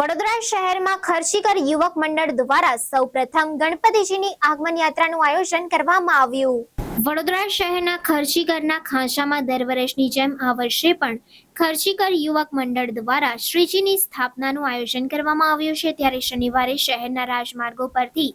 વડોદરા શહેરમાં ખર્ચીકર યુવક મંડળ દ્વારા સૌપ્રથમ ગણપતિજીની આગમન યાત્રાનું આયોજન કરવામાં આવ્યું. વડોદરા શહેરના ખર્ચીકરના ખાંચામાં દર વર્ષની જેમ આ વર્ષે પણ ખર્ચીકર યુવક મંડળ દ્વારા શ્રીજીની સ્થાપનાનું આયોજન કરવામાં આવ્યું છે. ત્યારે શનિવારે શહેરના રાજમાર્ગો પરથી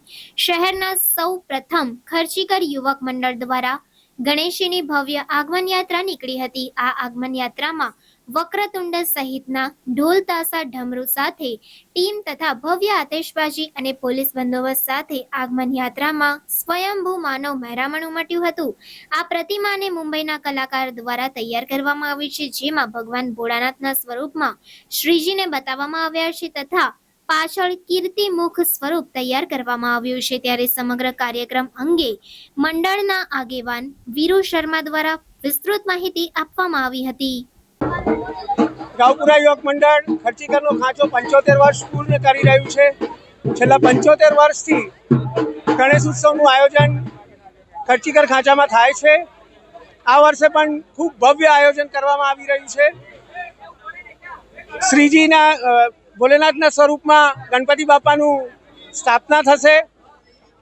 શહેરના સૌ પ્રથમ ખર્ચીકર યુવક મંડળ દ્વારા ગણેશજીની ભવ્ય આગમન યાત્રા નીકળી હતી. આ આગમન યાત્રામાં વક્રતુંડ સહિતના ઢોલ તાસા ઢમરૂ સાથે ટીમ તથા ભવ્ય આતશબાજી અને પોલીસ બંદોબસ્ત સાથે આગમન યાત્રામાં સ્વયંભૂ માનવ મહેરામણ ઉમટ્યું હતું. આ પ્રતિમાને મુંબઈના કલાકાર દ્વારા તૈયાર કરવામાં આવી છે, જેમાં ભગવાન ભોળાનાથના સ્વરૂપમાં શ્રીજીને બતાવવામાં આવ્યા છે તથા પાછળ કીર્તિમુખ સ્વરૂપ તૈયાર કરવામાં આવ્યું છે. ત્યારે સમગ્ર કાર્યક્રમ અંગે મંડળના આગેવાન વીરુ શર્મા દ્વારા વિસ્તૃત માહિતી આપવામાં આવી હતી. ગાવપુરા યુવક મંડળ ખર્ચીકરનો ખાંચો પંચોતેર વર્ષ પૂર્ણ કરી રહ્યું છે. છેલ્લા પંચોતેર વર્ષથી ગણેશ ઉત્સવનું આયોજન ખર્ચીકર ખાંચામાં થાય છે. આ વર્ષે પણ ખૂબ ભવ્ય આયોજન કરવામાં આવી રહ્યું છે. શ્રીજીના ભોલેનાથના સ્વરૂપમાં ગણપતિ બાપાનું સ્થાપના થશે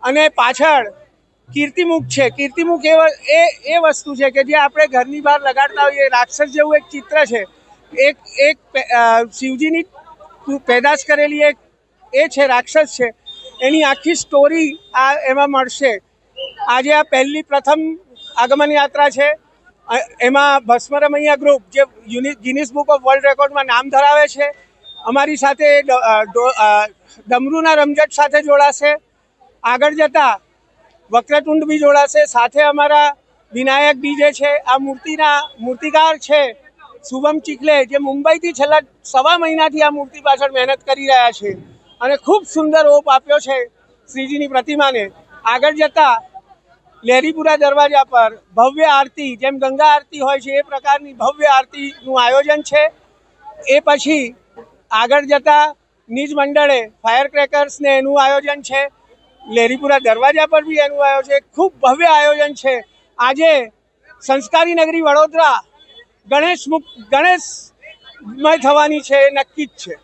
અને પાછળ કીર્તિમુખ છે. કીર્તિમુખ એ એ એ વસ્તુ છે કે જે આપણે ઘરની બહાર લગાડતા હોઈએ રાક્ષસ જેવું એક ચિત્ર છે. એક એક શિવજીની પેદાશ કરેલી એક, એ છે, રાક્ષસ છે. એની આખી સ્ટોરી આ એમાં મળશે. આજે આ પહેલી પ્રથમ આગમન યાત્રા છે. એમાં ભસ્મરમૈયા ગ્રુપ જે ગિનિસ બુક ઓફ વર્લ્ડ રેકોર્ડમાં નામ ધરાવે છે. અમારી સાથે ડમરૂના રમઝટ સાથે જોડાશે. આગળ જતા વક્રતુંડ બી જોડાશે. સાથે અમારા વિનાયક બી જે છે, આ મૂર્તિના મૂર્તિકાર છે, શુભમ ચીખલે, જે મુંબઈથી છેલ્લા સવા મહિનાથી આ મૂર્તિ પાછળ મહેનત કરી રહ્યા છે. અને ખૂબ સુંદર ઓપ આપ્યો છે શ્રીજીની પ્રતિમાને. આગળ જતા લેરીપુરા દરવાજા પર ભવ્ય આરતી, જેમ ગંગા આરતી હોય છે, એ પ્રકારની ભવ્ય આરતીનું આયોજન છે. એ પછી આગળ જતા નિજ મંડળે ફાયર ક્રેકર્સને એનું આયોજન છે. લેરીપુરા દરવાજા પર બી એનું આયોજન છે. ખૂબ ભવ્ય આયોજન છે. આજે સંસ્કારી નગરી વડોદરા ગણેશ મુક્ત ગણેશમય થવાની છે, એ નક્કી જ છે.